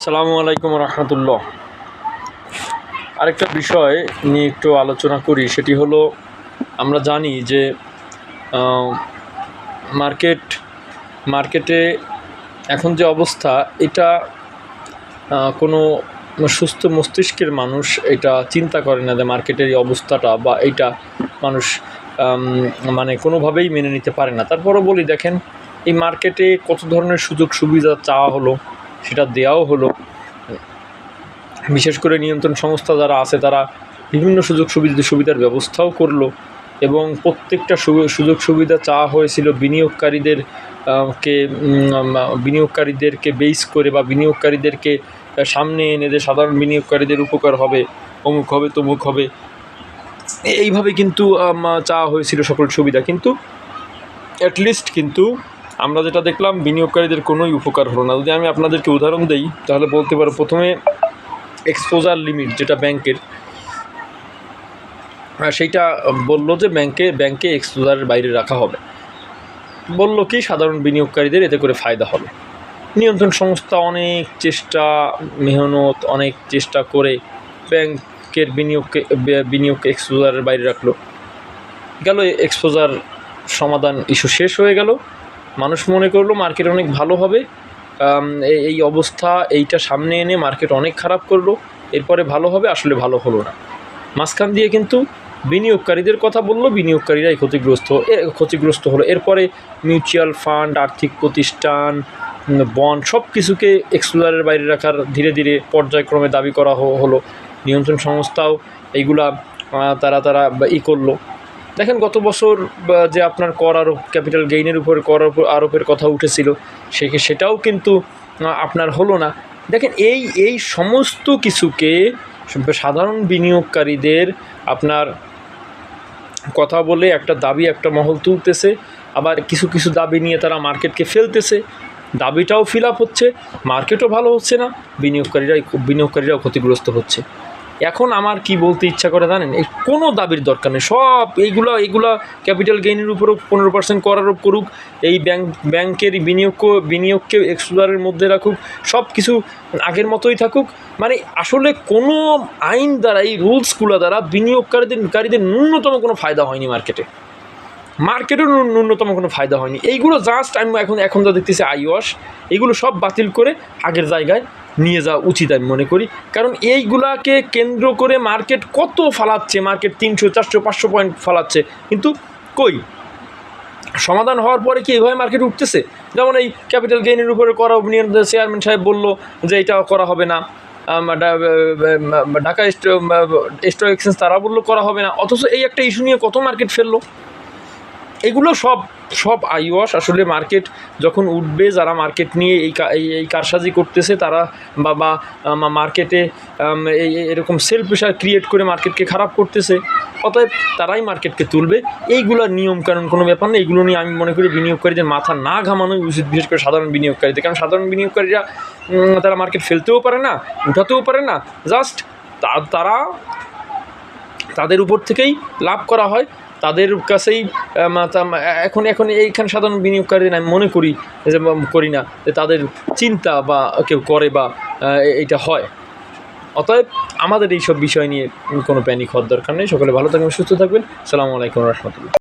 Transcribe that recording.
সালামু আলাইকুম রহমতুল্লাহ। আরেকটা বিষয় নিয়ে একটু আলোচনা করি, সেটি হলো আমরা জানি যে মার্কেট, মার্কেটে এখন যে অবস্থা, এটা কোনো সুস্থ মস্তিষ্কের মানুষ এটা চিন্তা করে না যে মার্কেটের এই অবস্থাটা বা এটা মানুষ মানে কোনোভাবেই মেনে নিতে পারে না। তারপরও বলি, দেখেন, এই মার্কেটে কত ধরনের সুযোগ সুবিধা চাওয়া হলো সেটা দেওয়াও হলো। বিশেষ করে নিয়ন্ত্রণ সংস্থা যারা আছে, তারা বিভিন্ন সুযোগ সুবিধা, সুবিধার ব্যবস্থাও করল এবং প্রত্যেকটা সুযোগ সুবিধা চাওয়া হয়েছিল বিনিয়োগকারীদের কে বিনিয়োগকারীদেরকে বেস করে বা বিনিয়োগকারীদেরকে সামনে এনে যে সাধারণ বিনিয়োগকারীদের উপকার হবে, অমুক হবে, তমুক হবে, এইভাবে কিন্তু চাওয়া হয়েছিল সকল সুবিধা। কিন্তু অ্যাটলিস্ট কিন্তু আমরা যেটা দেখলাম, বিনিয়োগকারীদের কোনোই উপকার হলো না। যদি আমি আপনাদেরকে উদাহরণ দেই, তাহলে বলতে পারো প্রথমে এক্সপোজার লিমিট যেটা ব্যাংকের সেইটা বলল যে ব্যাংকে ব্যাংকে এক্সপোজারের বাইরে রাখা হবে। বলল কি, সাধারণ বিনিয়োগকারীদের এতে করে ফায়দা হবে। নিয়ন্ত্রণ সংস্থা অনেক চেষ্টা, মেহনত অনেক চেষ্টা করে ব্যাংকের বিনিয়োগকে বে- বিনিয়োগকে এক্সপোজারের বাইরে রাখল। গেল এক্সপোজার সমাধান ইস্যু শেষ হয়ে গেল। মানুষ মনে করল মার্কেট অনেক ভালো হবে। এই- অবস্থা এইটা সামনে এনে মার্কেট অনেক খারাপ করল। এরপরে ভালো হবে, আসলে ভালো হলো না। মাঝখান দিয়ে কিন্তু বিনিয়োগকারীদের কথা বলল, বিনিয়োগকারীরাই ক্ষতিগ্রস্ত ক্ষতিগ্রস্ত হলো। এরপরে মিউচুয়াল ফান্ড আর্থিক প্রতিষ্ঠান বন্ড সব কিছুকে এক্সপ্লোরারের বাইরে রাখার ধীরে ধীরে পর্যায়ক্রমে দাবি করা হলো। নিয়ন্ত্রণ সংস্থাও এইগুলা তারা তারা ই করল। দেখেন, গত বছর যে আপনার কর আরোপ, ক্যাপিটাল গেইনের উপর কর আরোপ- আরোপের কথা উঠেছিল, সে সেটাও কিন্তু আপনার হলো না। দেখেন, এই এই সমস্ত কিছুকে সাধারণ বিনিয়োগকারীদের আপনার কথা বলে একটা দাবি, একটা মহল তুলতেছে, আবার কিছু কিছু দাবি নিয়ে তারা মার্কেটকে ফেলতেছে। দাবিটাও ফিল আপ হচ্ছে, মার্কেটও ভালো হচ্ছে না, বিনিয়োগকারীরাই, বিনিয়োগকারীরাও ক্ষতিগ্রস্ত হচ্ছে। এখন আমার কি বলতে ইচ্ছা করে জানেন? এই কোনো দাবির দরকার নেই। সব এইগুলো এইগুলো ক্যাপিটাল গেইনের উপরও পনেরো পার্সেন্ট কর আরোপ করুক, এই ব্যাংক ব্যাংকের বিনিয়োগ বিনিয়োগকে এক্সপ্লোরের মধ্যে রাখুক সব কিছু আগের মতোই থাকুক। মানে আসলে কোনো আইন দ্বারা, এই রুলসগুলো দ্বারা বিনিয়োগকারীদের, কারীদের ন্যূনতম কোনো ফায়দা হয়নি মার্কেটে মার্কেটের ন্যূনতম কোনো ফায়দা হয়নি। এইগুলো জাস্ট আমি এখন এখন যা দেখতেছি আইওয়াশ এগুলো সব বাতিল করে আগের জায়গায় নিয়ে যাওয়া উচিত আমি মনে করি। কারণ এইগুলাকে কেন্দ্র করে মার্কেট কত ফালাচ্ছে, মার্কেট তিনশো, চারশো, পাঁচশো পয়েন্ট ফালাচ্ছে। কিন্তু কই? সমাধান হওয়ার পরে কি এইভাবে মার্কেট উঠতেছে? যেমন এই ক্যাপিটাল গেইনের উপরে করা অভিনিয়ন চেয়ারম্যান সাহেব বলল যে এটা করা হবে না। ঢাকা স্টক এক্সচেঞ্জ তারা বলল করা হবে না। অথচ এই একটা ইস্যু নিয়ে কত মার্কেট ফেলল? এগুলো সব সব আইওয়াশ। আসলে মার্কেট যখন উঠবে, যারা মার্কেট নিয়ে এই এই কারসাজি করতেছে, তারা বা বা মার্কেটে এই এরকম সেল প্রেশার ক্রিয়েট করে মার্কেটকে খারাপ করতেছে, অতএব তারাই মার্কেটকে তুলবে। এইগুলো নিয়ম কারণ কোনো ব্যাপার নেই এগুলো নিয়ে আমি মনে করি বিনিয়োগকারীদের মাথা না ঘামানোই উচিত, বিশেষ করে সাধারণ বিনিয়োগকারীদের। কারণ সাধারণ বিনিয়োগকারীরা তারা মার্কেট ফেলতেও পারে না, উঠাতেও পারে না। জাস্ট তারা তাদের উপর থেকেই লাভ করা হয়। তাদের কাছেই এখন এখন এইখানে সাধারণ বিনিয়োগকারীদের আমি মনে করি যে করি না, যে তাদের চিন্তা বা কেউ করে বা এটা হয়। অতএব আমাদের এইসব বিষয় নিয়ে কোনো প্যানিক হওয়ার দরকার নেই। সকলে ভালো থাকবেন, সুস্থ থাকবেন। সালামু আলাইকুম রহমতুল্লাহ।